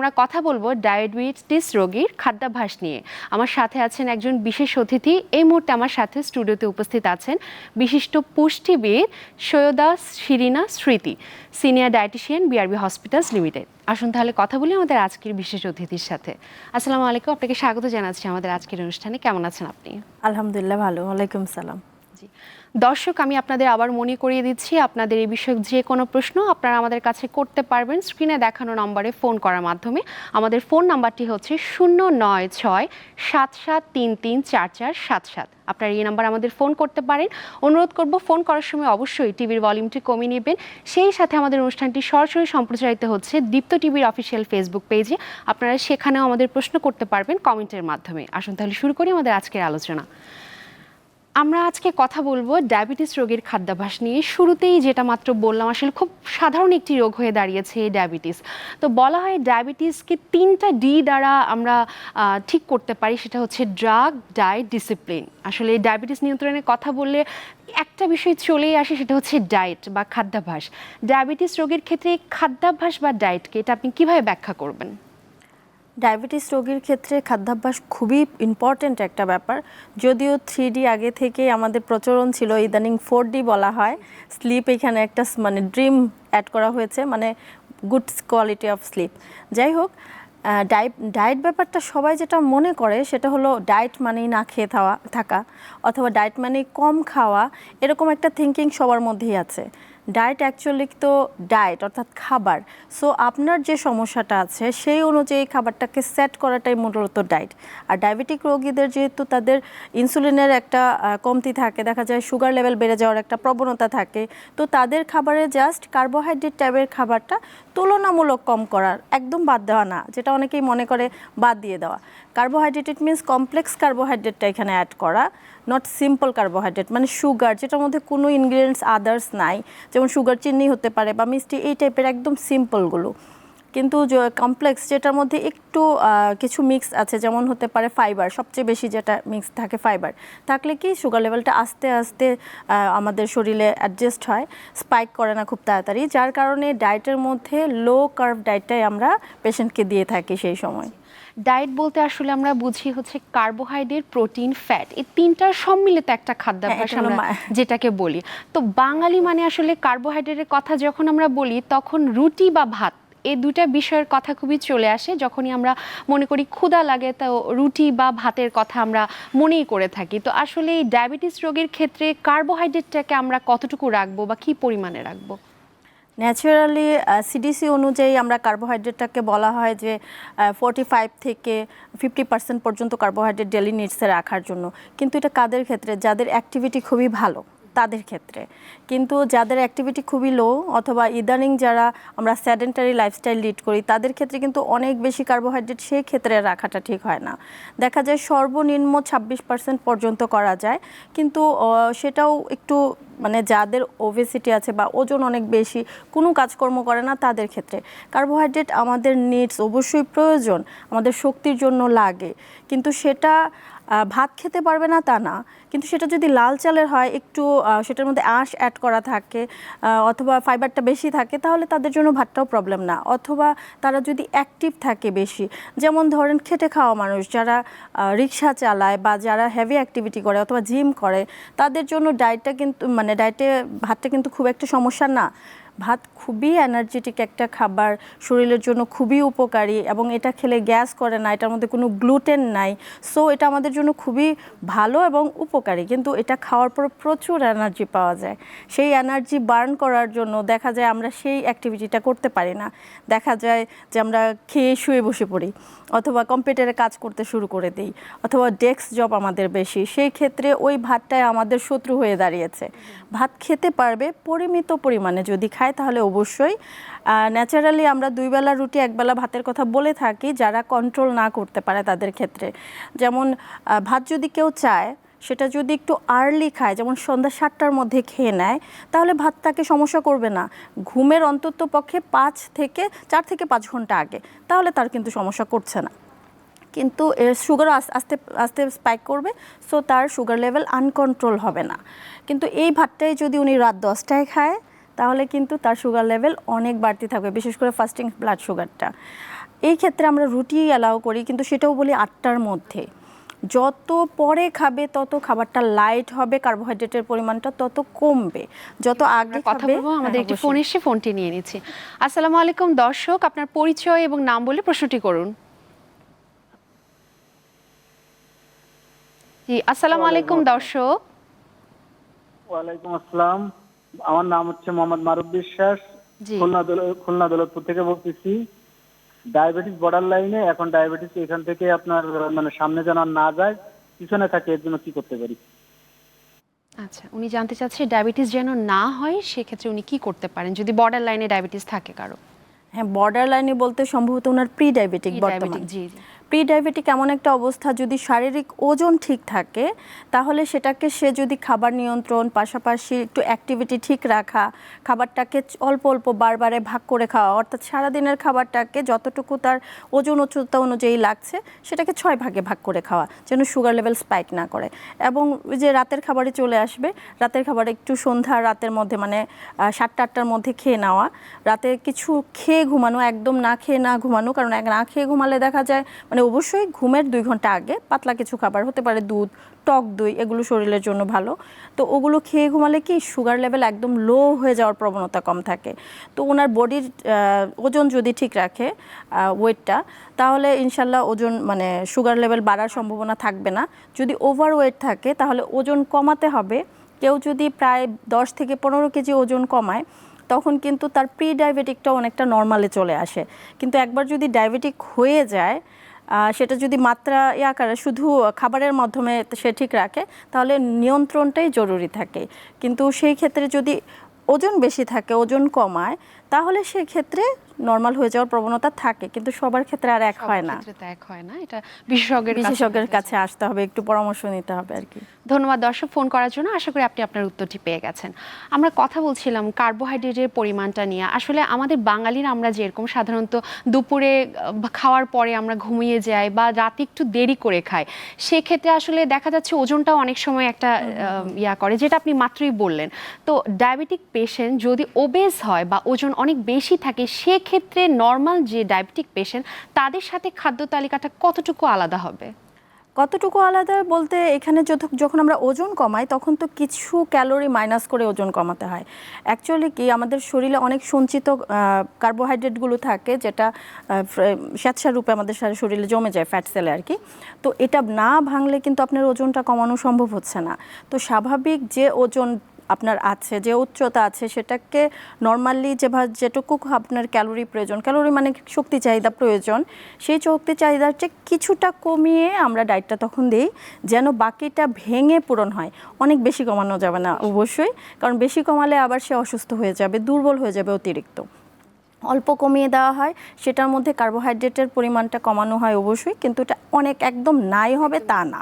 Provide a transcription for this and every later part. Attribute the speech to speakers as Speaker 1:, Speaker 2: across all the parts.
Speaker 1: আমরা কথা বলব ডায়াবেটিস রোগীর খাদ্যাভ্যাস নিয়ে। আমার সাথে আছেন একজন বিশেষ অতিথি এই মুহূর্তে আমার সাথে স্টুডিওতে উপস্থিত আছেন বিশিষ্ট পুষ্টিবিদ Syeda Shirina Smriti senior dietitian BRB hospitals limited. আসুন তাহলে কথা বলি আমাদের আজকের বিশেষ অতিথির সাথে। আসসালামু আলাইকুম আপনাকে স্বাগত জানাচ্ছি আমাদের আজকের অনুষ্ঠানে। কেমন আছেন আপনি?
Speaker 2: আলহামদুলিল্লাহ ভালো। ওয়ালাইকুম সালাম।
Speaker 1: জি। দর্শক, আমি আপনাদের আবার মনে করিয়ে দিচ্ছি, আপনাদের এই বিষয়ক যে কোনো প্রশ্ন আপনারা আমাদের কাছে করতে পারবেন। স্ক্রিনে দেখানো নম্বরে ফোন করার মাধ্যমে। আমাদের ফোন নাম্বারটি হচ্ছে শূন্য নয় ছয় সাত সাত তিন তিন চার চার সাত সাত। আপনারা এই নাম্বার আমাদের ফোন করতে পারেন। অনুরোধ করব, ফোন করার সময় অবশ্যই টিভির ভলিউমটি কমিয়ে নেবেন। সেই সাথে আমাদের অনুষ্ঠানটি সরাসরি সম্প্রচারিত হচ্ছে দীপ্ত টিভির অফিসিয়াল ফেসবুক পেজে। আপনারা সেখানেও আমাদের প্রশ্ন করতে পারবেন কমেন্টের মাধ্যমে। আসুন তাহলে শুরু করি আমাদের আজকের আলোচনা। আমরা আজকে কথা বলব ডায়াবেটিস রোগের খাদ্যাভ্যাস নিয়ে। শুরুতেই যেটা মাত্র বললাম, আসলে খুব সাধারণ একটি রোগ হয়ে দাঁড়িয়েছে ডায়াবেটিস। তো বলা হয় ডায়াবেটিসকে তিনটা ডি দ্বারা আমরা ঠিক করতে পারি, সেটা হচ্ছে ড্রাগ, ডায়েট, ডিসিপ্লিন। আসলে ডায়াবেটিস নিয়ন্ত্রণের কথা বললে একটা বিষয় চলেই আসে, সেটা হচ্ছে ডায়েট বা খাদ্যাভ্যাস। ডায়াবেটিস রোগের ক্ষেত্রে খাদ্যাভ্যাস বা ডায়েটকে এটা আপনি কীভাবে ব্যাখ্যা করবেন?
Speaker 2: ডায়াবেটিস রোগীর ক্ষেত্রে খাদ্যাভ্যাস খুবই ইম্পর্ট্যান্ট একটা ব্যাপার। যদিও থ্রি ডি আগে থেকে আমাদের প্রচলন ছিল, ইদানিং ফোর ডি বলা হয়। স্লিপ এখানে একটা মানে ড্রিম অ্যাড করা হয়েছে মানে গুড কোয়ালিটি অফ স্লিপ যাই হোক ডায়েট ডায়েট ব্যাপারটা সবাই যেটা মনে করে সেটা হলো ডায়েট মানেই না খেয়ে থাওয়া, থাকা, অথবা ডায়েট মানেই কম খাওয়া, এরকম একটা থিঙ্কিং সবার মধ্যেই আছে। ডায়েট অ্যাকচুয়ালি তো ডায়েট অর্থাৎ খাবার। সো আপনার যে সমস্যাটা আছে, সেই অনুযায়ী খাবারটাকে সেট করাটাই মূলত ডায়েট আর ডায়াবেটিক রোগীদের যেহেতু তাদের ইনসুলিনের একটা কমতি থাকে, দেখা যায় সুগার লেভেল বেড়ে যাওয়ার একটা প্রবণতা থাকে, তো তাদের খাবারে জাস্ট কার্বোহাইড্রেট টাইপের খাবারটা তুলনামূলক কম করার, একদম বাদ দেওয়া না, যেটা অনেকেই মনে করে বাদ দিয়ে দেওয়া। কার্বোহাইড্রেট ইট মিনস কমপ্লেক্স কার্বোহাইড্রেটটা এখানে অ্যাড করা। নট সিম্পল কার্বোহাইড্রেট মানে সুগার যেটার মধ্যে কোনো ইনগ্রিডিয়েন্টস আদার্স নাই। যেমন সুগার চিনি হতে পারে বা মিষ্টি, এই টাইপের একদম সিম্পলগুলো কিন্তু কমপ্লেক্স যেটার মধ্যে একটু কিছু মিক্স আছে, যেমন হতে পারে ফাইবার সবচেয়ে বেশি যেটা মিক্স থাকে ফাইবার থাকলে কি সুগার লেভেলটা আস্তে আস্তে আমাদের শরীরে অ্যাডজাস্ট হয় স্পাইক করে না খুব তাড়াতাড়ি। যার কারণে ডায়েটের মধ্যে লো কার্ভ ডায়েটটাই আমরা পেশেন্টকে দিয়ে থাকি সেই সময়।
Speaker 1: ডায়েট বলতে আসলে আমরা বুঝি হচ্ছে কার্বোহাইড্রেট প্রোটিন ফ্যাট এই তিনটার সম্মিলিত একটা খাদ্যাভ্যাস
Speaker 2: হ্যাঁ,
Speaker 1: আমরা যেটাকে বলি। তো বাঙালি মানে আসলে কার্বোহাইড্রেটের কথা যখন আমরা বলি তখন রুটি বা ভাত এই দুটা বিষয়ের কথা খুবই চলে আসে। যখনই আমরা মনে করি ক্ষুধা লাগে তো রুটি বা ভাতের কথা আমরা মনেই করে থাকি। তো আসলে এই ডায়াবেটিস রোগের ক্ষেত্রে কার্বোহাইড্রেটটাকে আমরা কতটুকু রাখব বা কি পরিমাণে রাখব?
Speaker 2: ন্যাচারালি সিডিসি অনুযায়ী আমরা কার্বোহাইড্রেটটাকে বলা হয় যে ফোর্টি ফাইভ থেকে ফিফটি পার্সেন্ট পর্যন্ত কার্বোহাইড্রেট ডেলি নিডসে রাখার জন্য। কিন্তু এটা কাদের ক্ষেত্রে? যাদের অ্যাক্টিভিটি খুবই ভালো। তাদের ক্ষেত্রে। কিন্তু যাদের অ্যাক্টিভিটি খুবই লো অথবা ইদানিং যারা আমরা স্যাডেন্টারি লাইফস্টাইল লিড করি, তাদের ক্ষেত্রে কিন্তু অনেক বেশি কার্বোহাইড্রেট সেই ক্ষেত্রে রাখাটা ঠিক হয় না। দেখা যায় সর্বনিম্ন ছাব্বিশ পার্সেন্ট পর্যন্ত করা যায়। কিন্তু সেটাও একটু মানে যাদের ওবেসিটি আছে বা ওজন অনেক বেশি, কোনো কাজকর্ম করে না তাদের ক্ষেত্রে। কার্বোহাইড্রেট আমাদের নিডস অবশ্যই প্রয়োজন, আমাদের শক্তির জন্য লাগে। কিন্তু সেটা ভাত খেতে পারবে না তা না। কিন্তু সেটা যদি লাল চালের হয়, একটু সেটার মধ্যে আঁশ অ্যাড করা থাকে অথবা ফাইবারটা বেশি থাকে, তাহলে তাদের জন্য ভাতটাও প্রবলেম না। অথবা তারা যদি অ্যাক্টিভ থাকে বেশি, যেমন ধরেন খেটে খাওয়া মানুষ, যারা রিক্সা চালায় বা যারা হেভি অ্যাক্টিভিটি করে অথবা জিম করে, তাদের জন্য ডায়েটটা কিন্তু মানে ডায়েটে ভাতটা কিন্তু খুব একটা সমস্যা না। ভাত খুবই এনার্জেটিক একটা খাবার, শরীরের জন্য খুবই উপকারী এবং এটা খেলে গ্যাস করে না, এটার মধ্যে কোনো গ্লুটেন নাই। সো এটা আমাদের জন্য খুবই ভালো এবং উপকারী। কিন্তু এটা খাওয়ার পর প্রচুর এনার্জি পাওয়া যায়। সেই এনার্জি বার্ন করার জন্য দেখা যায় আমরা সেই অ্যাক্টিভিটিটা করতে পারি না। দেখা যায় যে আমরা খেয়ে শুয়ে বসে পড়ি অথবা কম্পিউটারে কাজ করতে শুরু করে দিই অথবা ডেস্ক জব আমাদের বেশি। সেই ক্ষেত্রে ওই ভাতটাই আমাদের শত্রু হয়ে দাঁড়িয়েছে। ভাত খেতে পারবে পরিমিত পরিমাণে। যদি খায় তাহলে অবশ্যই। ন্যাচারালি আমরা দুই বেলা রুটি একবেলা ভাতের কথা বলে থাকি, যারা কন্ট্রোল না করতে পারে তাদের ক্ষেত্রে। যেমন ভাত যদি কেউ চায়, সেটা যদি একটু আর্লি খায়, যেমন সন্ধ্যা সাতটার মধ্যে খেয়ে নেয়, তাহলে ভাত তাকে সমস্যা করবে না। ঘুমের অন্তত পক্ষে পাঁচ থেকে, চার থেকে পাঁচ ঘণ্টা আগে, তাহলে তার কিন্তু সমস্যা করছে না। কিন্তু এর সুগারও আস- আস্তে আস্তে স্পাইক করবে সো তার সুগার লেভেল আনকন্ট্রোল হবে না। কিন্তু এই ভাতটাই যদি উনি রাত দশটায় খায় তাহলে কিন্তু তার সুগার লেভেল অনেক বাড়তি থাকবে বিশেষ করে ফাস্টিং ব্লাড সুগারটা এই ক্ষেত্রে আমরা রুটি অ্যালাউ করি কিন্তু সেটাও বলি আটটার মধ্যে। যত পরে খাবে তত খাবারটা লাইট হবে কার্বোহাইড্রেটের পরিমাণটা তত কমবে। যত আগে
Speaker 1: কথা বলব আমাদের
Speaker 2: হ্যাঁ,
Speaker 1: একটি ফোন এসে ফোনটি নিয়ে নিচ্ছি। আসসালামু আলাইকুম দর্শক আপনার পরিচয় এবং নাম বলে প্রশ্নটি করুন। জি আসসালামু আলাইকুম। দর্শক।
Speaker 3: ওয়ালাইকুম আসসালাম। আমার নাম হচ্ছে মোহাম্মদ মারুফ বিশ্বাস। খুলনা খুলনা দৌলতপুর থেকে বলতেছি। ডায়াবেটিস বর্ডার লাইনে এখন ডায়াবেটিস এখান থেকে আপনার মানে সামনে যেন না যায় পিছনে থাকে এর জন্য কি করতে পারি?
Speaker 1: আচ্ছা উনি জানতে চাচ্ছে ডায়াবেটিস যেন না হয় সেক্ষেত্রে উনি কি করতে পারেন? যদি বর্ডার লাইনে ডায়াবেটিস থাকে কারও।
Speaker 2: হ্যাঁ বর্ডার লাইনে বলতে সম্ভবত ওনার প্রি ডায়াবেটিক বর্তমান।
Speaker 1: ডায়াবেটিক জি জি।
Speaker 2: প্রি ডায়াবেটিক এমন একটা অবস্থা যদি শারীরিক ওজন ঠিক থাকে, তাহলে সেটাকে সে যদি খাবার নিয়ন্ত্রণ, পাশাপাশি একটু অ্যাক্টিভিটি ঠিক রাখা, খাবারটাকে অল্প অল্প বারবারে ভাগ করে খাওয়া, অর্থাৎ সারাদিনের খাবারটাকে যতটুকু তার ওজন উচ্চতা অনুযায়ী লাগছে, সেটাকে ছয় ভাগে ভাগ করে খাওয়া, যেন সুগার লেভেল স্পাইক না করে। এবং যে রাতের খাবারে চলে আসবে, রাতের খাবার একটু সন্ধ্যা, রাতের মধ্যে মানে সাতটা, আটটার মধ্যে খেয়ে নেওয়া। রাতে কিছু খেয়ে ঘুমানো, একদম না খেয়ে না ঘুমানো, কারণ এক না খেয়ে ঘুমালে দেখা যায় মানে অবশ্যই ঘুমের দুই ঘণ্টা আগে পাতলা কিছু খাবার, হতে পারে দুধ, টক দই, এগুলো শরীরের জন্য ভালো। তো ওগুলো খেয়ে ঘুমালে কি সুগার লেভেল একদম লো হয়ে যাওয়ার প্রবণতা কম থাকে। তো ওনার বডির ওজন যদি ঠিক রাখে ওয়েটটা তাহলে ইনশাল্লাহ ওজন মানে সুগার লেভেল বাড়ার সম্ভাবনা থাকবে না। যদি ওভার ওয়েট থাকে, তাহলে ওজন কমাতে হবে। কেউ যদি প্রায় দশ থেকে পনেরো কেজি ওজন কমায়, তখন কিন্তু তার প্রি ডায়াবেটিকটা অনেকটা নর্মালে চলে আসে। কিন্তু একবার যদি ডায়াবেটিক হয়ে যায় সেটা যদি মাত্রা ইয়া করে শুধু খাবারের মাধ্যমে সে ঠিক রাখে, তাহলে নিয়ন্ত্রণটাই জরুরি থাকে। কিন্তু সেই ক্ষেত্রে যদি ওজন বেশি থাকে, ওজন কমায় তাহলে সেক্ষেত্রে নর্মাল হয়ে যাওয়ার প্রবণতা থাকে কিন্তু সবার ক্ষেত্রে আর এক হয় না।
Speaker 1: এক হয় না এটা বিশেষজ্ঞের কাছে
Speaker 2: বিশেষজ্ঞের কাছে আসতে হবে একটু পরামর্শ নিতে হবে আর কি।
Speaker 1: ধন্যবাদ দর্শক ফোন করার জন্য আশা করি আপনি আপনার উত্তরটি পেয়ে গেছেন। আমরা কথা বলছিলাম কার্বোহাইড্রেটের পরিমাণটা নিয়ে আসলে আমাদের বাঙালির আমরা যেরকম সাধারণত দুপুরে খাওয়ার পরে আমরা ঘুমিয়ে যাই বা রাতে একটু দেরি করে খাই সেক্ষেত্রে আসলে দেখা যাচ্ছে ওজনটাও অনেক সময় একটা ইয়া করে যেটা আপনি মাত্রই বললেন। তো ডায়াবেটিক পেশেন্ট যদি ওবেজ হয় বা ওজন অনেক বেশি থাকে, সেক্ষেত্রে নর্মাল যে ডায়াবেটিক পেশেন্ট তাদের সাথে খাদ্য তালিকাটা কতটুকু আলাদা হবে?
Speaker 2: কতটুকু আলাদা বলতে এখানে যখন আমরা ওজন কমাই, তখন তো কিছু ক্যালোরি মাইনাস করে ওজন কমাতে হয়। অ্যাকচুয়ালি কি, আমাদের শরীরে অনেক সঞ্চিত কার্বোহাইড্রেটগুলো থাকে, যেটা স্বেচ্ছা রূপে আমাদের শরীরে জমে যায় ফ্যাট সেলে আর কি। তো এটা না ভাঙলে কিন্তু আপনার ওজনটা কমানো সম্ভব হচ্ছে না। তো স্বাভাবিক যে ওজন আপনার আছে, যে উচ্চতা আছে সেটাকে নর্মালি যেভাবে যেটুকু আপনার ক্যালোরি প্রয়োজন ক্যালোরি মানে শক্তি চাহিদা প্রয়োজন। সেই শক্তি চাহিদার চেয়ে কিছুটা কমিয়ে আমরা ডায়েটটা তখন দিই, যেন বাকিটা ভেঙে পূরণ হয়। অনেক বেশি কমানো যাবে না, অবশ্যই। কারণ বেশি কমালে আবার সে অসুস্থ হয়ে যাবে, দুর্বল হয়ে যাবে অতিরিক্ত। অল্প কমিয়ে দেওয়া হয়, সেটার মধ্যে কার্বোহাইড্রেটের পরিমাণটা কমানো হয় অবশ্যই, কিন্তু এটা অনেক একদম নাই হবে তা না।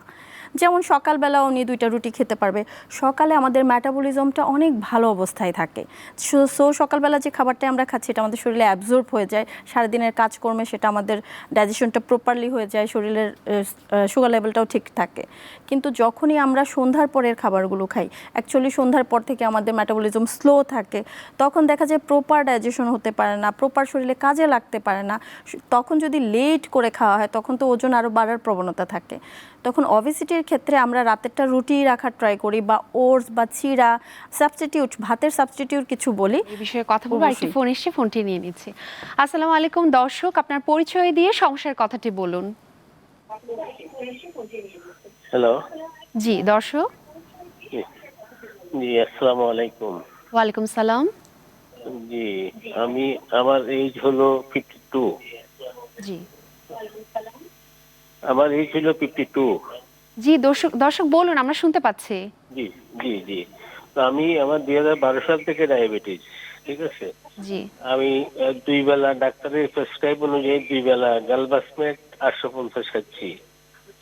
Speaker 2: যেমন সকালবেলা উনি দুইটা রুটি খেতে পারবে। সকালে আমাদের ম্যাটাবলিজমটা অনেক ভালো অবস্থায় থাকে। সো- সকালবেলা যে খাবারটা আমরা খাচ্ছি, এটা আমাদের শরীরে অ্যাবজর্ব হয়ে যায়। সারাদিনের কাজকর্মে সেটা আমাদের ডাইজেশনটা প্রপারলি হয়ে যায়, শরীরের সুগার লেভেলটাও ঠিক থাকে। কিন্তু যখনই আমরা সন্ধ্যার পরের খাবারগুলো খাই অ্যাকচুয়ালি সন্ধ্যার পর থেকে আমাদের মেটাবলিজম স্লো থাকে, তখন দেখা যায় প্রপার ডাইজেশন হতে পারে না প্রপার শরীরে কাজে লাগতে পারে না। তখন যদি লেট করে খাওয়া হয়, তখন তো ওজন আরও বাড়ার প্রবণতা থাকে। তখন অবেসিটির ক্ষেত্রে আমরা রাতেরটা রুটি রাখার ট্রাই করি বা ওটস বা চিরা সাবস্টিটিউট ভাতের সাবস্টিটিউট কিছু বলি।
Speaker 1: এই বিষয়ে কথা বলব আরেকটি ফোন এসে ফোনটি নিয়ে নিচ্ছি। আসসালামু আলাইকুম দর্শক আপনার পরিচয় দিয়ে সমস্যার কথাটি বলুন।
Speaker 4: হ্যালো
Speaker 1: জি দর্শক।
Speaker 4: জি আসসালামু আলাইকুম।
Speaker 1: ওয়ালাইকুম সালাম।
Speaker 4: জি আমি আমার এইজ হলো ফিফটি টু
Speaker 1: জি।
Speaker 4: আমার এইজ হলো ফিফটি টু
Speaker 1: জি দর্শক দর্শক বলুন আমরা শুনতে পাচ্ছি।
Speaker 4: জি জি জি। তো আমি আমার দুই হাজার বারো সাল থেকে ডায়াবেটিস ঠিক আছে?
Speaker 1: জি।
Speaker 4: আমি দুই বেলা ডাক্তারের প্রেসক্রাইব অনুযায়ী দুই বেলা গালবাসমেট আটশো পঞ্চাশ খাচ্ছি।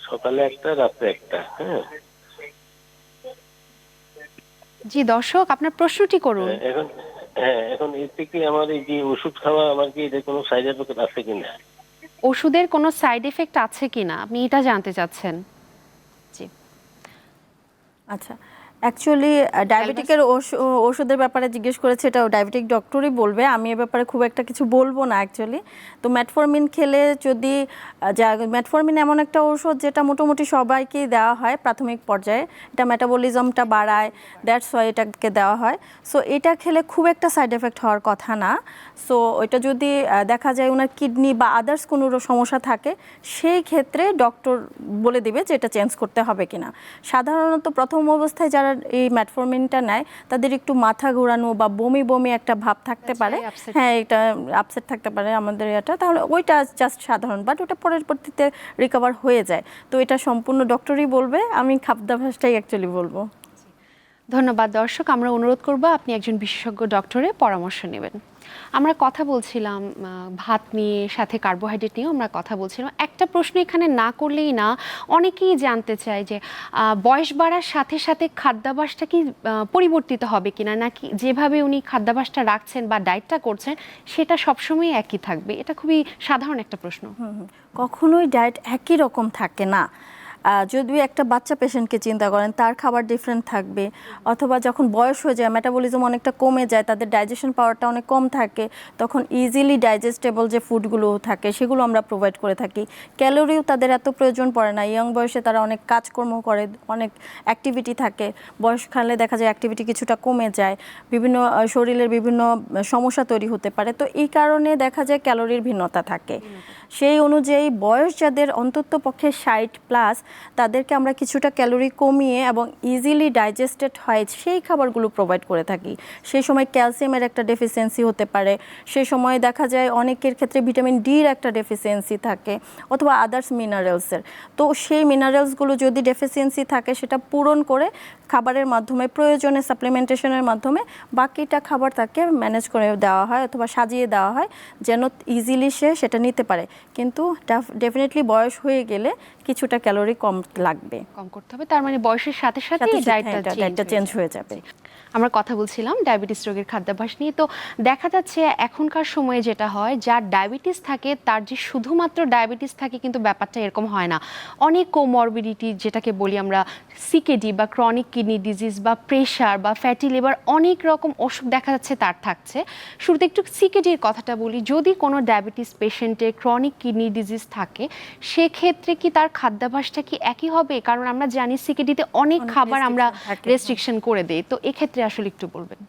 Speaker 4: সকালে একটা রাত্রে একটা হ্যাঁ?
Speaker 1: জি দর্শক আপনার প্রশ্নটি করুন।
Speaker 4: এখন হ্যাঁ এখন এর থেকে আমার এই যে ওষুধ খাওয়া আমার কি এদের কোনো সাইড এফেক্ট আছে কিনা?
Speaker 1: ওষুধের কোনো সাইড এফেক্ট আছে কিনা? আপনি এটা জানতে চাচ্ছেন।
Speaker 2: আচ্ছা। অ্যাকচুয়ালি ডায়াবেটিকের ওষুধের ব্যাপারে জিজ্ঞেস করেছে এটা ডায়াবেটিক ডক্টরই বলবে। আমি এ ব্যাপারে খুব একটা কিছু বলব না অ্যাকচুয়ালি তো ম্যাটফরমিন খেলে যদি যা ম্যাটফরমিন এমন একটা ওষুধ যেটা মোটামুটি সবাইকেই দেওয়া হয় প্রাথমিক পর্যায়ে। এটা মেটাবলিজমটা বাড়ায় দ্যাটস ওয়াই এটাকে দেওয়া হয়। সো এটা খেলে খুব একটা সাইড এফেক্ট হওয়ার কথা না। সো ওইটা যদি দেখা যায় ওনার কিডনি বা আদার্স কোনো সমস্যা থাকে সেই ক্ষেত্রে ডক্টর বলে দিবে যে এটা চেঞ্জ করতে হবে কিনা। সাধারণত প্রথম অবস্থায় যারা এই ম্যাটফরমিনটা নেয় তাদের একটু মাথা ঘোরানো বা বমি বমি একটা ভাব থাকতে পারে। হ্যাঁ এটা আপসেট থাকতে পারে আমাদের এটা। তাহলে ওইটা জাস্ট সাধারণ বাট ওটা পরবর্তীতে রিকভার হয়ে যায়। তো এটা সম্পূর্ণ ডক্টরই বলবে আমি খাদ্যাভ্যাসটাই অ্যাকচুয়ালি বলব।
Speaker 1: ধন্যবাদ দর্শক, আমরা অনুরোধ করব আপনি একজন বিশেষজ্ঞ ডক্টরের পরামর্শ নেবেন। আমরা কথা বলছিলাম ভাত নিয়ে সাথে কার্বোহাইড্রেট নিয়েও আমরা কথা বলছিলাম। একটা প্রশ্ন এখানে না করলেই না, অনেকেই জানতে চায় যে বয়স বাড়ার সাথে সাথে খাদ্যাভাসটা কি পরিবর্তিত হবে কিনা? নাকি যেভাবে উনি খাদ্যাভাসটা রাখছেন বা ডায়েটটা করছেন, সেটা সবসময় একই থাকবে? এটা খুবই সাধারণ একটা প্রশ্ন।
Speaker 2: কখনোই ডায়েট একই রকম থাকে না। যদি একটা বাচ্চা পেশেন্টকে চিন্তা করেন, তার খাবার ডিফারেন্ট থাকবে। অথবা যখন বয়স হয়ে যায় মেটাবলিজম অনেকটা কমে যায়, তাদের ডাইজেশন পাওয়ারটা অনেক কম থাকে, তখন ইজিলি ডাইজেস্টেবল যে ফুডগুলো থাকে, সেগুলো আমরা প্রোভাইড করে থাকি। ক্যালোরিও তাদের এত প্রয়োজন পড়ে না। ইয়ং বয়সে তারা অনেক কাজকর্ম করে, অনেক অ্যাক্টিভিটি থাকে। বয়সকালে দেখা যায় অ্যাক্টিভিটি কিছুটা কমে যায়। বিভিন্ন শরীরের বিভিন্ন সমস্যা তৈরি হতে পারে। তো এই কারণে দেখা যায় ক্যালোরির ভিন্নতা থাকে। সেই অনুযায়ী বয়স যাদের অন্তত পক্ষে ষাট প্লাস তাদেরকে আমরা কিছুটা ক্যালোরি কমিয়ে এবং ইজিলি ডাইজেস্টেড হয় সেই খাবারগুলো প্রোভাইড করে থাকি। সেই সময় ক্যালসিয়ামের একটা ডেফিসিয়েন্সি হতে পারে। সেই সময় দেখা যায় অনেকের ক্ষেত্রে ভিটামিন ডির একটা ডেফিসিয়েন্সি থাকে অথবা আদার্স মিনারেলসের তো সেই মিনারেলসগুলো যদি ডেফিসিয়েন্সি থাকে, সেটা পূরণ করে খাবারের মাধ্যমে প্রয়োজনে সাপ্লিমেন্টেশনের মাধ্যমে বাকিটা খাবার তাকে ম্যানেজ করে দেওয়া হয় অথবা সাজিয়ে দেওয়া হয় যেন ইজিলি সে সেটা নিতে পারে। কিন্তু ডেফিনেটলি বয়স হয়ে গেলে কিছুটা ক্যালোরি কম লাগবে।
Speaker 1: কম করতে হবে তার মানে বয়সের সাথে সাথে ডায়েটটা
Speaker 2: হ্যাঁ, ডায়েটটা চেঞ্জ হয়ে যাবে।
Speaker 1: আমরা কথা বলছিলাম ডায়াবেটিস রোগের খাদ্যাভ্যাস নিয়ে। তো দেখা যাচ্ছে এখনকার সময়ে যেটা হয় যার ডায়াবেটিস থাকে তার যে শুধুমাত্র ডায়াবেটিস থাকে কিন্তু ব্যাপারটা এরকম হয় না। অনেক কোমরবিডিটি যেটাকে বলি আমরা সিকেডি বা ক্রনিক কিডনি ডিজিজ বা প্রেশার বা ফ্যাটি লিভার অনেক রকম অসুখ দেখা যাচ্ছে তার থাকছে। শুরুতে একটু সিকেডির কথাটা বলি যদি কোনো ডায়াবেটিস পেশেন্টের ক্রনিক কিডনি ডিজিজ থাকে সেক্ষেত্রে কি তার খাদ্যাভ্যাসটা কি একই হবে? কারণ আমরা জানি সিকেডিতে অনেক
Speaker 2: অনেক
Speaker 1: খাবার আমরা রেস্ট্রিকশন করে দেই। তো এক্ষেত্রে আসলে একটু বলবেন।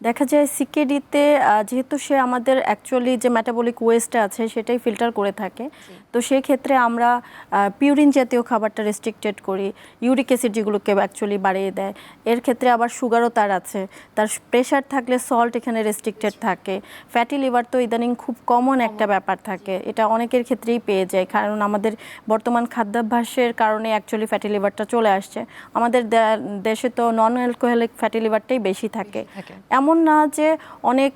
Speaker 2: দেখা যায় সিকেডিতে যেহেতু সে আমাদের অ্যাকচুয়ালি যে মেটাবলিক ওয়েস্টটা আছে সেটাই ফিল্টার করে থাকে। তো সেই ক্ষেত্রে আমরা পিউরিন জাতীয় খাবারটা রেস্ট্রিক্টেড করি। ইউরিক অ্যাসিড যেগুলোকে অ্যাকচুয়ালি বাড়িয়ে দেয়। এর ক্ষেত্রে আবার সুগারও তার আছে। তার প্রেশার থাকলে সল্ট এখানে রেস্ট্রিক্টেড থাকে। ফ্যাটি লিভার তো ইদানিং খুব কমন একটা ব্যাপার থাকে। এটা অনেকের ক্ষেত্রেই পেয়ে যায়। কারণ আমাদের বর্তমান খাদ্যাভ্যাসের কারণে অ্যাকচুয়ালি ফ্যাটি লিভারটা চলে আসছে। আমাদের দেশে তো নন অ্যালকোহলিক ফ্যাটি লিভারটাই বেশি থাকে।
Speaker 1: থাকে।
Speaker 2: এমন না যে অনেক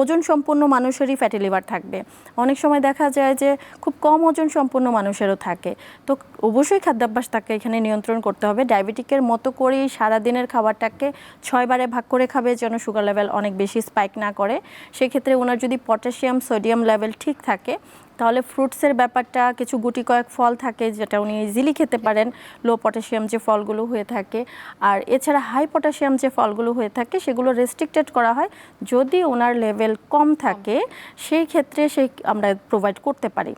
Speaker 2: ওজন সম্পন্ন মানুষেরই ফ্যাটি লিভার থাকবে। অনেক সময় দেখা যায় যে খুব কম ওজন সম্পন্ন মানুষেরও থাকে। তো অবশ্যই খাদ্যাভ্যাস তাকে এখানে নিয়ন্ত্রণ করতে হবে। ডায়াবেটিকের মতো করেই সারাদিনের খাবারটাকে ছয়বারে ভাগ করে খাবে যেন সুগার লেভেল অনেক বেশি স্পাইক না করে। সেক্ষেত্রে ওনার যদি পটাশিয়াম সোডিয়াম লেভেল ঠিক থাকে তাহলে ফ্রুটসের ব্যাপারটা কিছু গুটি কয়েক ফল থাকে যেটা উনি ইজিলি খেতে পারেন। লো পটাশিয়াম যে ফলগুলো হয়ে থাকে। আর এছাড়া হাই পটাশিয়াম যে ফলগুলো হয়ে থাকে সেগুলো রেস্ট্রিক্টেড করা হয়। যদি ওনার লেভেল কম থাকে সেই ক্ষেত্রে সেই আমরা প্রোভাইড করতে পারি।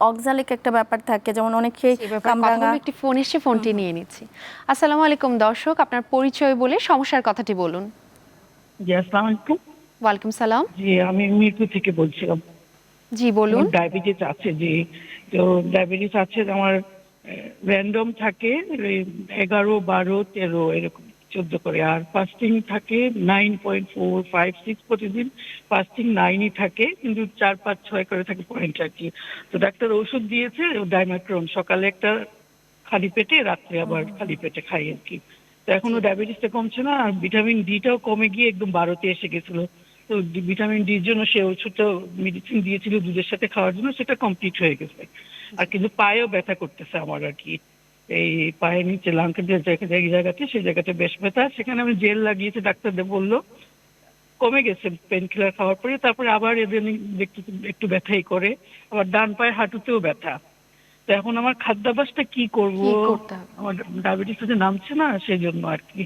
Speaker 2: অক্সালিক একটা ব্যাপার থাকে যেমন অনেকেই কামরাঙা
Speaker 1: একটি ফোন এসে ফোনটি নিয়ে নিচ্ছি। আসসালামু আলাইকুম দর্শক আপনার পরিচয় বলে সমস্যার কথাটি বলুন।
Speaker 5: জি আসসালামু আলাইকুম।
Speaker 1: ওয়ালাইকুম সালাম।
Speaker 5: জি আমি মিরপুর থেকে বলছিলাম।
Speaker 1: জি বলুন।
Speaker 5: ডায়াবেটিস আছে জি। তো ডায়াবেটিস আছে আমার র্যান্ডম থাকে এগারো বারো তেরো এরকম চোদ্দ করে। আর ফাস্টিং থাকে nine point four five six প্রতিদিন। ফাস্টিং নাইনই থাকে কিন্তু চার পাঁচ ছয় করে থাকে পয়েন্ট আর কি। তো ডাক্তার ওষুধ দিয়েছে ডাইমাক্রন সকালে একটা খালি পেটে রাত্রে আবার খালি পেটে খাই আর কি। তো এখনও ডায়াবেটিসটা কমছে না আর ভিটামিন ডিটাও কমে গিয়ে একদম বারোতে এসে গেছিল। তো ভিটামিন ডির জন্য সে ওষুধটা মেডিসিন দিয়েছিল দুধের সাথে খাওয়ার জন্য সেটা কমপ্লিট হয়ে গেছে। আর কিন্তু পায়েও ব্যথা করতেছে আমার আর কি। এই পায়ের নিচে লাঙ্কের যে জায়গাতে সেই জায়গাতে বেশ ব্যথা। সেখানে আমি জেল লাগিয়েছি ডাক্তার বলল কমে গেছে পেন কিলার খাওয়ার পরে। তারপরে আবার এদের একটু একটু ব্যথাই করে। আবার ডান পায়ের হাঁটুতেও ব্যথা। তো এখন আমার খাদ্যাভ্যাসটা কি করব? আমার ডায়াবেটিস নামছে না সেই জন্য আর কি।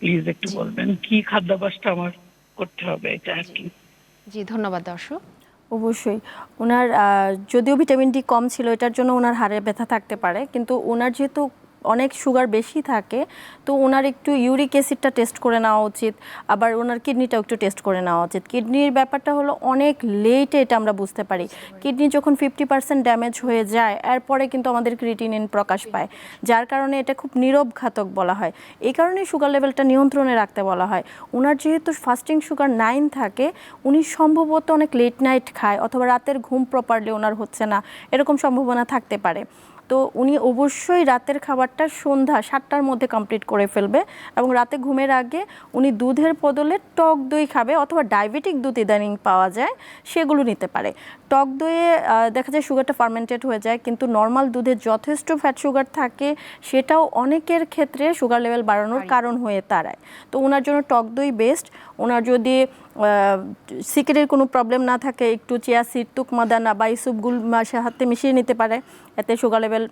Speaker 5: প্লিজ একটু বলবেন কি খাদ্যাভ্যাসটা আমার করতে হবে এটা আর কি।
Speaker 1: জি ধন্যবাদ দর্শক।
Speaker 2: অবশ্যই। ওনার আহ, যদিও ভিটামিন ডি কম ছিল এটার জন্য ওনার হাড়ে ব্যথা থাকতে পারে কিন্তু ওনার যেহেতু অনেক সুগার বেশি থাকে, তো ওনার একটু ইউরিক অ্যাসিডটা টেস্ট করে নেওয়া উচিত, আবার ওনার কিডনিটাও একটু টেস্ট করে নেওয়া উচিত। কিডনির ব্যাপারটা হলো অনেক লেটে এটা আমরা বুঝতে পারি। কিডনি যখন ফিফটি পার্সেন্ট ড্যামেজ হয়ে যায়, এরপরে কিন্তু আমাদের ক্রিটিনিন প্রকাশ পায়, যার কারণে এটা খুব নীরব ঘাতক বলা হয়। এই কারণেই সুগার লেভেলটা নিয়ন্ত্রণে রাখতে বলা হয়। ওনার যেহেতু ফাস্টিং সুগার নাইন থাকে, উনি সম্ভবত অনেক লেট নাইট খায়, অথবা রাতের ঘুম প্রপারলি ওনার হচ্ছে না, এরকম সম্ভাবনা থাকতে পারে। তো উনি অবশ্যই রাতের খাবারটা সন্ধ্যা সাতটার মধ্যে কমপ্লিট করে ফেলবে এবং রাতে ঘুমের আগে উনি দুধের বদলে টক দই খাবে অথবা ডায়াবেটিক দুধ ইদানিং পাওয়া যায়, সেগুলো নিতে পারে। টক দইয়ে দেখা যায় সুগারটা ফার্মেন্টেড হয়ে যায় কিন্তু নর্মাল দুধে যথেষ্ট ফ্যাট সুগার থাকে সেটাও অনেকের ক্ষেত্রে সুগার লেভেল বাড়ানোর কারণ হয়ে দাঁড়ায়। তো ওনার জন্য টক দই বেস্ট ওনার যদি সিকেটের কোনো প্রবলেম না থাকে একটু চিয়া সিট তুকমাদানা বা ইসুপগুল হাতে মিশিয়ে নিতে পারে এতে সুগার লেভেল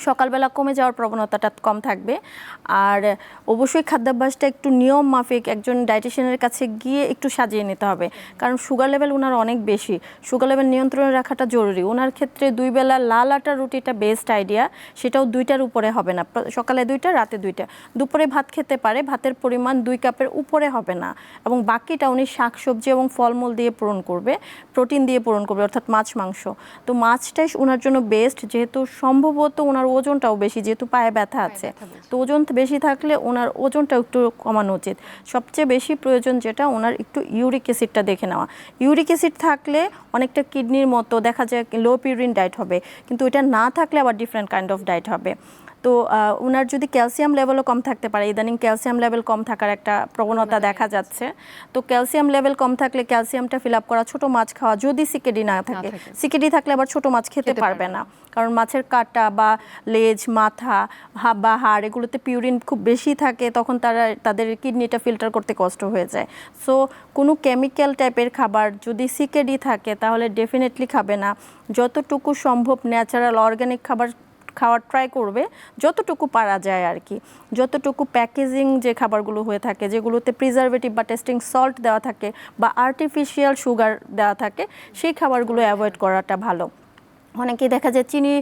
Speaker 2: সকালবেলা কমে যাওয়ার প্রবণতাটা কম থাকবে। আর অবশ্যই খাদ্যাভ্যাসটা একটু নিয়ম মাফিক একজন ডায়েটিশিয়ানের কাছে গিয়ে একটু সাজিয়ে নিতে হবে। কারণ সুগার লেভেল ওনার অনেক বেশি। সুগার লেভেল নিয়ন্ত্রণে রাখাটা জরুরি। ওনার ক্ষেত্রে দুই বেলা লাল আটা রুটিটা বেস্ট আইডিয়া সেটাও দুইটার উপরে হবে না। সকালে দুইটা, রাতে দুইটা। দুপুরে ভাত খেতে পারে। ভাতের পরিমাণ দুই কাপের উপরে হবে না। এবং বাকিটা উনি শাকসবজি এবং ফলমূল দিয়ে পূরণ করবে। প্রোটিন দিয়ে পূরণ করবে, অর্থাৎ মাছ, মাংস। তো মাছটাই ওনার জন্য বেস্ট যেহেতু সম্ভবত ওনার ওজনটাও বেশি যেহেতু পায়ে ব্যথা আছে। তো ওজন বেশি থাকলে ওনার ওজনটা একটু কমানো উচিত। সবচেয়ে বেশি প্রয়োজন যেটা ওনার একটু ইউরিক অ্যাসিডটা দেখে নেওয়া। ইউরিক অ্যাসিড থাকলে অনেকটা কিডনির মতো দেখা যায় লো পিউরিন ডায়েট হবে। কিন্তু এটা না থাকলে আবার ডিফারেন্ট কাইন্ড অফ ডায়েট হবে। তো ওনার যদি ক্যালসিয়াম লেভেলও কম থাকতে পারে ইদানিং ক্যালসিয়াম লেভেল কম থাকার একটা প্রবণতা দেখা যাচ্ছে। তো ক্যালসিয়াম লেভেল কম থাকলে ক্যালসিয়ামটা ফিল আপ করা ছোট মাছ খাওয়া যদি সিকেডি না থাকে। সিকেডি থাকলে আবার ছোট মাছ খেতে পারবে না। কারণ মাছের কাটা বা লেজ মাথা হা বা হাড় এগুলোতে পিউরিন খুব বেশি থাকে তখন তারা তাদের কিডনিটা ফিল্টার করতে কষ্ট হয়ে যায়। সো কোনো কেমিক্যাল টাইপের খাবার যদি সিকেডি থাকে তাহলে ডেফিনেটলি খাবে না। যতটুকু সম্ভব ন্যাচারাল অর্গানিক খাবার খাওয়ার ট্রাই করবে, যতটুকু পারা যায় আর কি। যতটুকু প্যাকেজিং যে খাবারগুলো হয়ে থাকে, যেগুলোতে প্রিজারভেটিভ বা টেস্টিং সল্ট দেওয়া থাকে বা আর্টিফিশিয়াল সুগার দেওয়া থাকে, সেই খাবারগুলো অ্যাভয়েড করাটা ভালো। অনেকেই দেখা যায় চিনি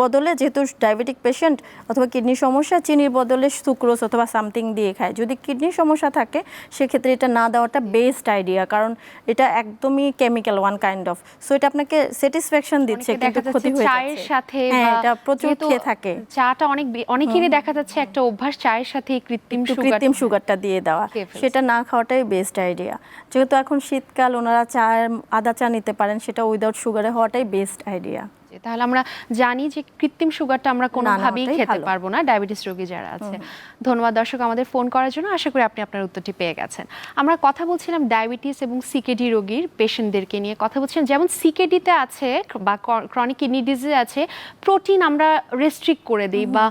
Speaker 2: বদলে যেহেতু ডায়াবেটিক পেশেন্ট অথবা কিডনির সমস্যা চিনির বদলে সুক্রোজ অথবা সামথিং দিয়ে খায়। যদি কিডনির সমস্যা থাকে সেক্ষেত্রে এটা না দেওয়াটা বেস্ট আইডিয়া কারণ এটা একদমই chemical one kind of so এটা আপনাকে স্যাটিসফ্যাকশন দিচ্ছে কিন্তু ক্ষতি হয়ে
Speaker 1: চায়ের সাথে
Speaker 2: হ্যাঁ এটা প্রচুর খেয়ে থাকে।
Speaker 1: চাটা অনেক অনেকেরই দেখা যাচ্ছে একটা অভ্যাস চায়ের সাথে কৃত্রিম সুগার
Speaker 2: কৃত্রিম সুগারটা দিয়ে দেওয়া। সেটা না খাওয়াটাই বেস্ট আইডিয়া যেহেতু এখন শীতকাল ওনারা চা আদা চা নিতে পারেন সেটা উইদাউট সুগারে হওয়াটাই বেস্ট আইডিয়া
Speaker 1: তাহলে আমরা জানি যে কৃত্রিম সুগারটা আমরা কোনোভাবেই খেতে পারব না ডায়াবেটিস রোগী যারা আছে ধন্যবাদ দর্শক আমাদের ফোন করার জন্য আশা করি আপনি আপনার উত্তরটি পেয়ে গেছেন। আমরা কথা বলছিলাম ডায়াবেটিস এবং সিকেডি রোগীর পেশেন্টদেরকে নিয়ে কথা বলছিলাম যেমন সিকেডিতে আছে বা ক্রনিক কিডনি ডিজিজ আছে প্রোটিন আমরা রেস্ট্রিক্ট করে দিই বা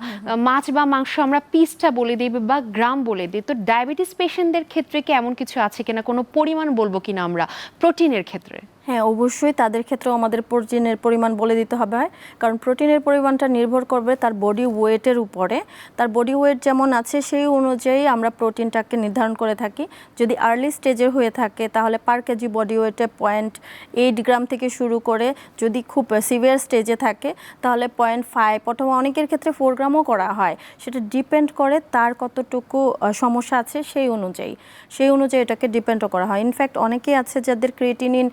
Speaker 1: মাছ বা মাংস আমরা পিসটা বলে দিই বা গ্রাম বলে দিই। তো ডায়াবেটিস পেশেন্টদের ক্ষেত্রে কি এমন কিছু আছে কিনা কোনো পরিমাণ বলব কিনা আমরা প্রোটিনের ক্ষেত্রে?
Speaker 2: হ্যাঁ অবশ্যই তাদের ক্ষেত্রেও আমাদের প্রোটিনের পরিমাণ বলে দিতে হবে। কারণ প্রোটিনের পরিমাণটা নির্ভর করবে তার বডি ওয়েটের উপরে। তার বডি ওয়েট যেমন আছে, সেই অনুযায়ী আমরা প্রোটিনটাকে নির্ধারণ করে থাকি। যদি আর্লি স্টেজে হয়ে থাকে, তাহলে পার কেজি বডি ওয়েটে পয়েন্ট এইট গ্রাম থেকে শুরু করে যদি খুব সিভিয়ার স্টেজে থাকে, তাহলে পয়েন্ট ফাইভ অথবা অনেকের ক্ষেত্রে ফোর গ্রামও করা হয়। সেটা ডিপেন্ড করে তার কতটুকু সমস্যা আছে সেই অনুযায়ী। সেই অনুযায়ী এটাকে ডিপেন্ডও করা হয়। ইনফ্যাক্ট অনেকেই আছে যাদের ক্রিয়েটিনিন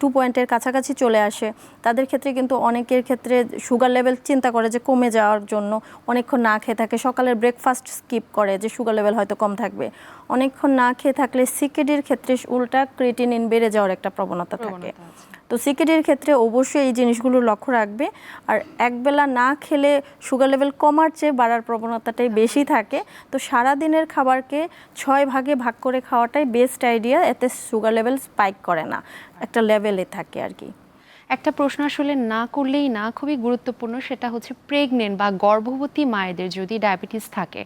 Speaker 2: টু পয়েন্টের কাছাকাছি চলে আসে। তাদের ক্ষেত্রে কিন্তু অনেকের ক্ষেত্রে সুগার লেভেল চিন্তা করে যে কমে যাওয়ার জন্য অনেকক্ষণ না খেয়ে থাকে, সকালের ব্রেকফাস্ট স্কিপ করে যে সুগার লেভেল হয়তো কম থাকবে। অনেকক্ষণ না খেয়ে থাকলে সিকেডির ক্ষেত্রে উল্টা ক্রিয়েটিনিন বেড়ে যাওয়ার একটা প্রবণতা থাকে। তো সিকেডির ক্ষেত্রে অবশ্যই এই জিনিসগুলো লক্ষ্য রাখবে। আর একবেলা না খেলে সুগার লেভেল কমার চেয়ে বাড়ার প্রবণতাটাই বেশি থাকে। তো সারা দিনের খাবারকে ছয় ভাগে ভাগ করে খাওয়াটাই বেস্ট আইডিয়া এতে সুগার লেভেল স্পাইক করে না। একটা লেভেলে থাকে আর কি।
Speaker 1: একটা প্রশ্ন আসলে না করলেই না খুবই গুরুত্বপূর্ণ সেটা হচ্ছে প্রেগনেন্ট বা গর্ভবতী মায়েদের যদি ডায়াবেটিস থাকে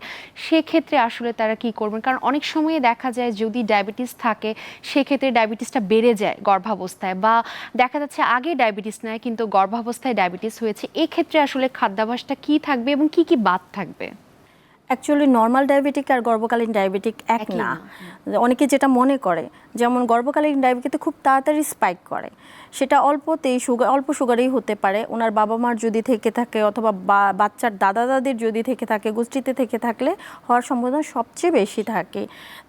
Speaker 1: সেক্ষেত্রে আসলে তারা কি করবেন? কারণ অনেক সময় দেখা যায় যদি ডায়াবেটিস থাকে সেক্ষেত্রে ডায়াবেটিসটা বেড়ে যায় গর্ভাবস্থায় বা দেখা যাচ্ছে আগে ডায়াবেটিস নেয় কিন্তু গর্ভাবস্থায় ডায়াবেটিস হয়েছে এক্ষেত্রে আসলে খাদ্যাভ্যাসটা কি থাকবে এবং কি কি বাদ থাকবে?
Speaker 2: অ্যাকচুয়ালি নর্মাল ডায়াবেটিক আর গর্ভকালীন ডায়াবেটিক এক না।
Speaker 1: না,
Speaker 2: অনেকে যেটা মনে করে যেমন গর্ভকালীন ডায়াবেটিসে খুব তাড়াতাড়ি স্পাইক করে। সেটা অল্পতেই সুগার অল্প সুগারেই হতে পারে। ওনার বাবা মার যদি থেকে থাকে অথবা বাচ্চার দাদা দাদির যদি থেকে থাকে, গোষ্ঠীতে থেকে থাকলে হওয়ার সম্ভাবনা সবচেয়ে বেশি থাকে।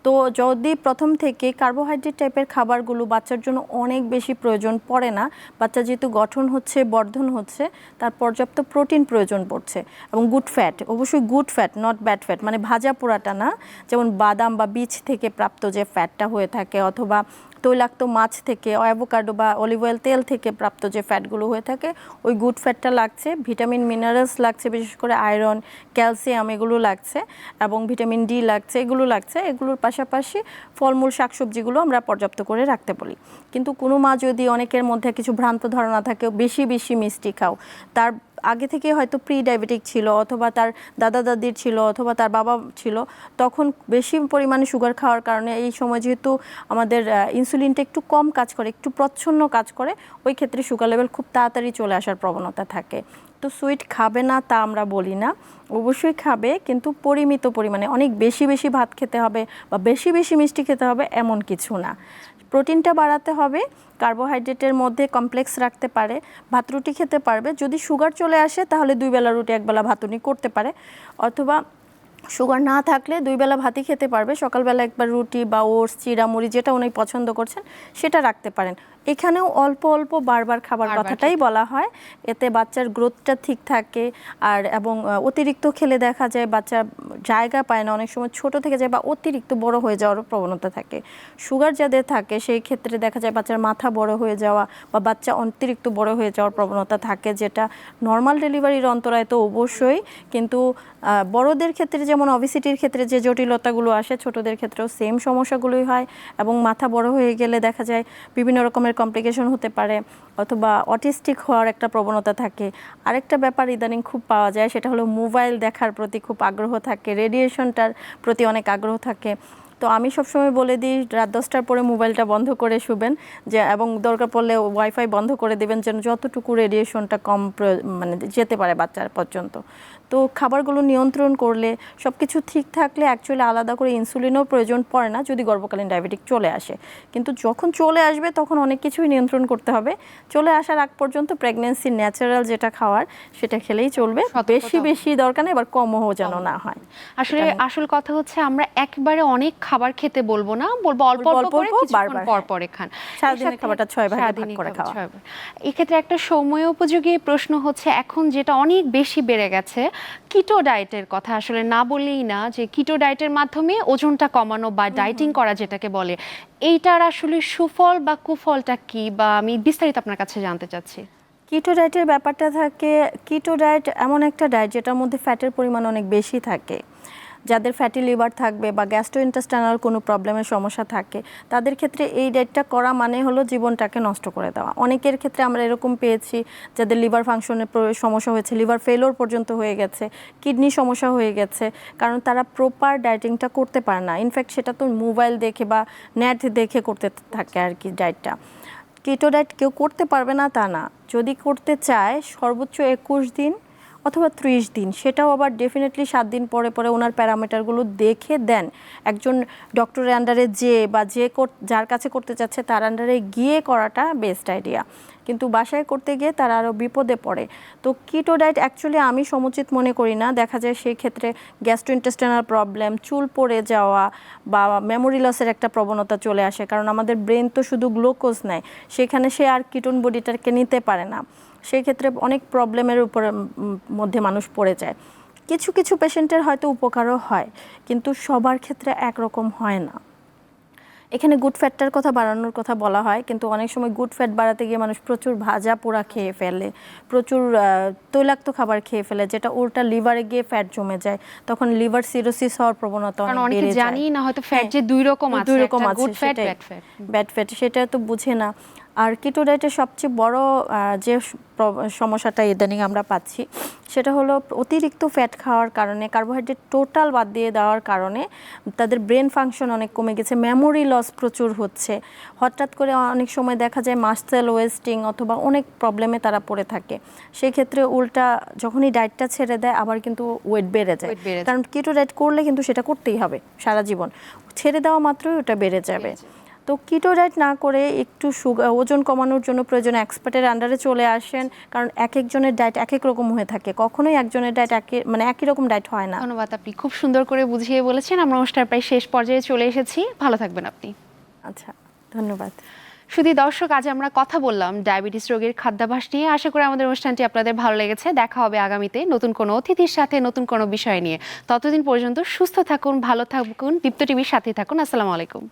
Speaker 2: তো যদি প্রথম থেকে কার্বোহাইড্রেট টাইপের খাবারগুলো বাচ্চার জন্য অনেক বেশি প্রয়োজন পড়ে না, বাচ্চা যেহেতু গঠন হচ্ছে, বর্ধন হচ্ছে, তার পর্যাপ্ত প্রোটিন প্রয়োজন পড়ছে এবং গুড ফ্যাট অবশ্যই good fat not bad fat মানে ভাজা পোড়াটা না, যেমন বাদাম বা বীজ থেকে প্রাপ্ত যে ফ্যাটটা হয়ে থাকে অথবা তৈলাক্ত মাছ থেকে অ্যাভোকাডো বা অলিভ অয়েল তেল থেকে প্রাপ্ত যে ফ্যাটগুলো হয়ে থাকে, ওই গুড ফ্যাটটা লাগছে। ভিটামিন, মিনারেলস লাগছে, বিশেষ করে আয়রন, ক্যালসিয়াম এগুলো লাগছে এবং ভিটামিন ডি লাগছে, এগুলো লাগছে। এগুলোর পাশাপাশি ফলমূল, শাকসবজিগুলো আমরা পর্যাপ্ত করে রাখতে বলি। কিন্তু কোনো মা যদি অনেকের মধ্যে কিছু ভ্রান্ত ধারণা থাকে, বেশি বেশি মিষ্টি খাও, তার আগে থেকে হয়তো প্রি ডায়াবেটিক ছিল অথবা তার দাদা দাদির ছিল অথবা তার বাবা ছিল, তখন বেশি পরিমাণে সুগার খাওয়ার কারণে এই সময় যেহেতু আমাদের ইনসুলিনটা একটু কম কাজ করে, একটু প্রচ্ছন্ন কাজ করে, ওই ক্ষেত্রে সুগার লেভেল খুব তাড়াতাড়ি চলে আসার প্রবণতা থাকে। তো সুইট খাবে না তা আমরা বলি না, অবশ্যই খাবে কিন্তু পরিমিত পরিমাণে, অনেক বেশি বেশি ভাত খেতে হবে বা বেশি বেশি মিষ্টি খেতে হবে এমন কিছু না। প্রোটিনটা বাড়াতে হবে, কার্বোহাইড্রেটের মধ্যে কমপ্লেক্স রাখতে পারে, ভাত রুটি খেতে পারবে, যদি সুগার চলে আসে তাহলে দুই বেলা রুটি একবেলা ভাতুনি করতে পারে, অথবা সুগার না থাকলে দুই বেলা ভাতই খেতে পারবে। সকালবেলা একবার রুটি বা ওটস চিড়া মুড়ি যেটা উনি পছন্দ করছেন সেটা রাখতে পারেন। এখানেও অল্প অল্প বারবার খাবার কথাটাই বলা হয়। এতে বাচ্চার গ্রোথটা ঠিক থাকে আর এবং অতিরিক্ত খেলে দেখা যায় বাচ্চা জায়গা পায় না। অনেক সময় ছোট থেকে যায় বা অতিরিক্ত বড় হয়ে যাওয়ারও প্রবণতা থাকে। সুগার যাদের থাকে সেই ক্ষেত্রে দেখা যায় বাচ্চার মাথা বড় হয়ে যাওয়া বা বাচ্চা অতিরিক্ত বড় হয়ে যাওয়ার প্রবণতা থাকে যেটা নর্মাল ডেলিভারির অন্তরায় তো অবশ্যই। কিন্তু বড়দের ক্ষেত্রে যেমন অবিসিটির ক্ষেত্রে যে জটিলতাগুলো আসে, ছোটদের ক্ষেত্রেও সেম সমস্যাগুলোই হয় এবং মাথা বড় হয়ে গেলে দেখা যায় বিভিন্ন রকমের কমপ্লিকেশন হতে পারে অথবা অটিস্টিক হওয়ার একটা প্রবণতা থাকে। আরেকটা ব্যাপার ইদানিং খুব পাওয়া যায়, সেটা হলো মোবাইল দেখার প্রতি খুব আগ্রহ থাকে রেডিয়েশনটার প্রতি অনেক আগ্রহ থাকে। তো আমি সবসময় বলে দিই রাত দশটার পরে মোবাইলটা বন্ধ করে শুবেন যে এবং দরকার পড়লে ওয়াইফাই বন্ধ করে দেবেন যেন যতটুকু রেডিয়েশনটা কম মানে যেতে পারে বাচ্চার পর্যন্ত। তো খাবারগুলো নিয়ন্ত্রণ করলে সব কিছু ঠিক থাকলে অ্যাকচুয়ালি আলাদা করে ইনসুলিনও প্রয়োজন পড়ে না যদি গর্ভকালীন ডায়াবেটিক চলে আসে। কিন্তু যখন চলে আসবে তখন অনেক কিছুই নিয়ন্ত্রণ করতে হবে। চলে আসার আগ পর্যন্ত প্রেগনেন্সি ন্যাচারাল যেটা খাওয়ার সেটা খেলেই চলবে। বেশি বেশি দরকার নেই এবার কমও যেন না হয়।
Speaker 1: আসলে আসল কথা হচ্ছে আমরা একবারে অনেক খাবার খেতে বলব না বলব অল্প অল্প করে কিছুক্ষণ পর। পরে খান
Speaker 2: সারাদিনের খাবারটা ছয় ভাগে ভাগ করে খাওয়া।
Speaker 1: এক্ষেত্রে একটা সময় উপযোগী প্রশ্ন হচ্ছে এখন যেটা অনেক বেশি বেড়ে গেছে কিটো ডায়েটের কথা। আসলে না বলেই না যে কিটো ডায়েটের মাধ্যমে ওজনটা কমানো বা ডায়েটিং করা যেটাকে বলে এইটার আসলে সুফল বা কুফলটা কি বা আমি বিস্তারিত আপনার কাছে জানতে চাচ্ছি।
Speaker 2: কিটো ডায়েটের ব্যাপারটা থাকে কিটো ডায়েট এমন একটা ডায়েট যেটার মধ্যে ফ্যাটের পরিমাণ অনেক বেশি থাকে। যাদের ফ্যাটি লিভার থাকবে বা গ্যাস্ট্রোইন্টেস্টাইনাল কোনো প্রবলেমের সমস্যা থাকে, তাদের ক্ষেত্রে এই ডায়েটটা করা মানে হলো জীবনটাকে নষ্ট করে দেওয়া। অনেকের ক্ষেত্রে আমরা এরকম পেয়েছি, যাদের লিভার ফাংশনের সমস্যা হয়েছে লিভার ফেলোর পর্যন্ত হয়ে গেছে কিডনি সমস্যা হয়ে গেছে, কারণ তারা প্রপার ডায়েটিংটা করতে পারে না। ইনফ্যাক্ট সেটা তো মোবাইল দেখে বা নেট দেখে করতে থাকে আর কি ডায়েটটা কিটো ডায়েট কেউ করতে পারবে না তা না। যদি করতে চায়, সর্বোচ্চ একুশ দিন অথবা ত্রিশ দিন, সেটাও আবার ডেফিনেটলি সাত দিন পরে পরে ওনার প্যারামিটারগুলো দেখে দেন। একজন ডক্টরের আন্ডারে যে বা যে যার কাছে করতে চাচ্ছে তার আন্ডারে গিয়ে করাটা বেস্ট আইডিয়া কিন্তু বাসায় করতে গিয়ে তারা আরও বিপদে পড়ে। তো কিটো ডায়েট অ্যাকচুয়ালি আমি সমুচিত মনে করি না। দেখা যায় সেই ক্ষেত্রে গ্যাস্ট্রোইন্টেস্টাইনাল প্রবলেম চুল পড়ে যাওয়া বা মেমোরি লসের একটা প্রবণতা চলে আসে। কারণ আমাদের ব্রেন তো শুধু গ্লুকোজ নেয়, সেখানে সে আর কিটোন বডিটাকে নিতে পারে না। সেই ক্ষেত্রে অনেক প্রবলেমের উপরে মধ্যে মানুষ পড়ে যায়। কিছু কিছু পেশেন্টের হয়তো উপকারও হয় কিন্তু সবার ক্ষেত্রে একরকম হয় না। এখানে গুড ফ্যাটটার কথা বাড়ানোর কথা বলা হয় কিন্তু অনেক সময় গুড ফ্যাট বাড়াতে গিয়ে মানুষ প্রচুর ভাজা পোড়া খেয়ে ফেলে প্রচুর তৈলাক্ত খাবার খেয়ে ফেলে যেটা উল্টা লিভারে গিয়ে ফ্যাট জমে যায়। তখন লিভার সিরোসিস হওয়ার প্রবণতা অনেক
Speaker 1: জানি না হয়তো ফ্যাট যে দুই রকম আছে
Speaker 2: দুই রকম আছে
Speaker 1: good fat fat
Speaker 2: bad fat সেটা তো বুঝে না। আর কিটো ডায়েটের সবচেয়ে বড় যে সমস্যাটা ইদানিং আমরা পাচ্ছি সেটা হলো অতিরিক্ত ফ্যাট খাওয়ার কারণে কার্বোহাইড্রেট টোটাল বাদ দিয়ে দেওয়ার কারণে তাদের ব্রেন ফাংশন অনেক কমে গেছে মেমোরি লস প্রচুর হচ্ছে। হঠাৎ করে অনেক সময় দেখা যায় মাসেল ওয়েস্টিং অথবা অনেক প্রবলেমে তারা পড়ে থাকে। সেই ক্ষেত্রে উল্টা যখনই ডায়েটটা ছেড়ে দেয় আবার কিন্তু ওয়েট বেড়ে যায়।
Speaker 1: বেড়ে যায়।
Speaker 2: কারণ কিটো ডায়েট করলে কিন্তু সেটা করতেই হবে সারা জীবন। ছেড়ে দেওয়া মাত্রই ওটা বেড়ে যাবে। তো কিটো ডায়েট না করে একটু সুগার ওজন কমানোর জন্য প্রয়োজনে এক্সপার্টের আন্ডারে চলে আসেন। কারণ এক একজনের ডায়েট এক এক রকম হয়ে থাকে। কখনোই একজনের ডায়েট একই মানে একই রকম ডায়েট হয় না।
Speaker 1: ধন্যবাদ আপনি। খুব সুন্দর করে বুঝিয়ে বলেছেন। আমরা অনুষ্ঠান প্রায় শেষ পর্যায়ে চলে এসেছি। ভালো থাকবেন আপনি।
Speaker 2: আচ্ছা ধন্যবাদ।
Speaker 1: শুধু দর্শক আজ আমরা কথা বললাম ডায়াবেটিস রোগের খাদ্যাভাস নিয়ে। আশা করি আমাদের অনুষ্ঠানটি আপনাদের ভালো লেগেছে। দেখা হবে আগামীতে নতুন কোনো অতিথির সাথে নতুন কোনো বিষয় নিয়ে। ততদিন পর্যন্ত সুস্থ থাকুন ভালো থাকুন দীপ্ত টিভির সাথে থাকুন। আসসালামু আলাইকুম।